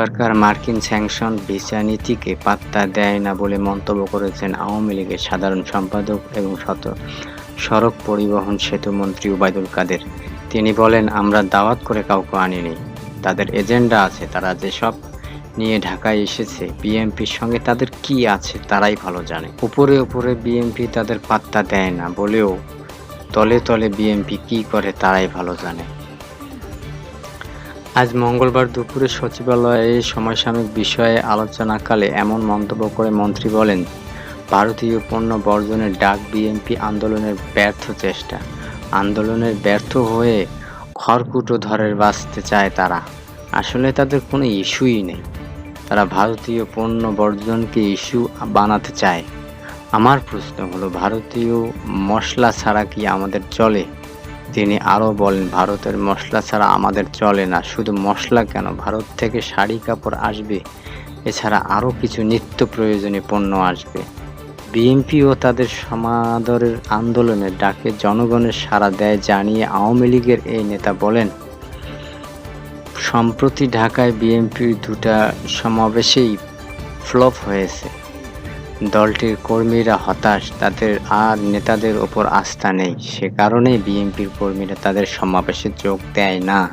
সরকার মার্কিন sanction visa নীতিকে পাত্তা দেয় না বলে মন্তব্য করেছেন আওয়ামী লীগের সাধারণ সম্পাদক এবং শত সড়ক পরিবহন সেতু মন্ত্রী ওবায়দুল কাদের। তিনি বলেন, আমরা দাওয়াত করে কাউকে আনিনি। তাদের এজেন্ডা আছে, তারা যেসব নিয়ে ঢাকায় এসেছে বিএমপির সঙ্গে তাদের কি আছে তারাই ভালো জানে। উপরে উপরে বিএমপি তাদের পাত্তা দেয় না বলেও তলে তলে বিএমপি কি করে তারাই ভালো জানে। আজ মঙ্গলবার দুপুরে সচিবালয়ে সমসাময়িক বিষয়ে আলোচনাকালে এমন মন্তব্য করে মন্ত্রী বলেন, ভারতীয় পণ্য বর্জনের ডাক বিএনপি আন্দোলনের ব্যর্থ চেষ্টা। আন্দোলনের ব্যর্থ হয়ে খড়কুটো ধরে বাঁচতে চায় তারা। আসলে তাদের কোনো ইস্যুই নেই। তারা ভারতীয় পণ্য বর্জনকে ইস্যু বানাতে চায়। আমার প্রশ্ন হলো, ভারতীয় মশলা ছাড়া কি আমাদের চলে? তিনি আরও বলেন, ভারতের মশলা ছাড়া আমাদের চলে না। শুধু মশলা কেন? ভারত থেকে শাড়ি কাপড় আসবে। এছাড়া আরও কিছু নিত্য প্রয়োজনীয় পণ্য আসবে। বিএনপি ও তাদের সমাদরের আন্দোলনের ডাকে জনগণের সাড়া দেয় জানিয়ে আওয়ামী লীগের এই নেতা বলেন, সম্প্রতি ঢাকায় বিএনপির দুটা সমাবেশেই ফ্লপ হয়েছে। দলটির কর্মীরা হতাশ। তাদের আর নেতাদের ওপর আস্থা নেই। সে কারণেই বিএনপির কর্মীরা তাদের সমাবেশে যোগ দেয় না।